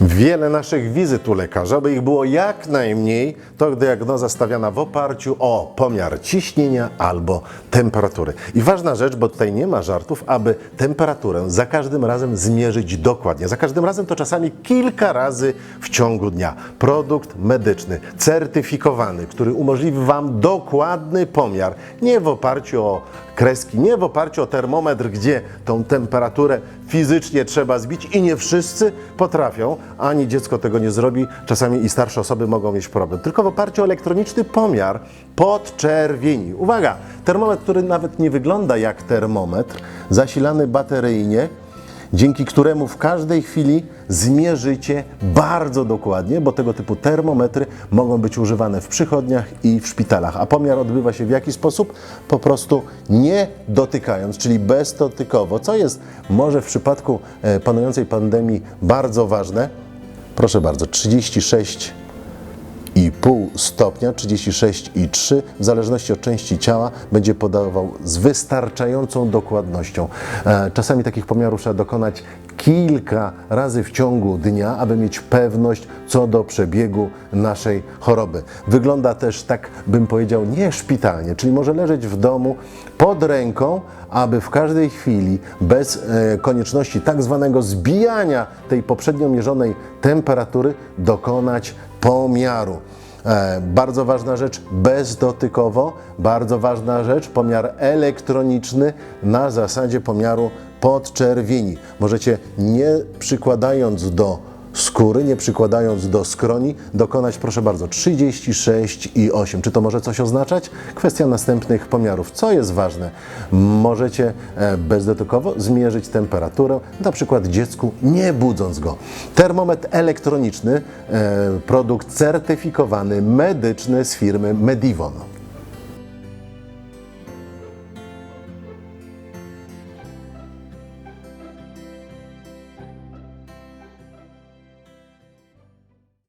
Wiele naszych wizyt u lekarza, aby ich było jak najmniej, to diagnoza stawiana w oparciu o pomiar ciśnienia albo temperatury. I ważna rzecz, bo tutaj nie ma żartów, aby temperaturę za każdym razem zmierzyć dokładnie. Za każdym razem to czasami kilka razy w ciągu dnia. Produkt medyczny, certyfikowany, który umożliwi Wam dokładny pomiar, nie w oparciu o kreski, nie w oparciu o termometr, gdzie tą temperaturę fizycznie trzeba zbić. I nie wszyscy potrafią, ani dziecko tego nie zrobi, czasami i starsze osoby mogą mieć problem, tylko w oparciu o elektroniczny pomiar podczerwieni. Uwaga, termometr, który nawet nie wygląda jak termometr, zasilany bateryjnie, dzięki któremu w każdej chwili zmierzycie bardzo dokładnie, bo tego typu termometry mogą być używane w przychodniach i w szpitalach. A pomiar odbywa się w jaki sposób? Po prostu nie dotykając, czyli bezdotykowo, co jest może w przypadku e, panującej pandemii bardzo ważne. Proszę bardzo, 36 i pół stopnia, 36,3 w zależności od części ciała będzie podawał z wystarczającą dokładnością. E, Czasami takich pomiarów trzeba dokonać kilka razy w ciągu dnia, aby mieć pewność co do przebiegu naszej choroby. Wygląda też tak, bym powiedział, nie szpitalnie, czyli może leżeć w domu pod ręką, aby w każdej chwili bez e, konieczności tak zwanego zbijania tej poprzednio mierzonej temperatury dokonać pomiaru. E, bardzo ważna rzecz bezdotykowo, bardzo ważna rzecz pomiar elektroniczny na zasadzie pomiaru podczerwieni. Możecie nie przykładając do skóry, nie przykładając do skroni, dokonać, proszę bardzo, 36,8. Czy to może coś oznaczać? Kwestia następnych pomiarów. Co jest ważne? Możecie e, bezdotykowo zmierzyć temperaturę, na przykład dziecku, nie budząc go. Termometr elektroniczny, e, produkt certyfikowany, medyczny z firmy Medivon.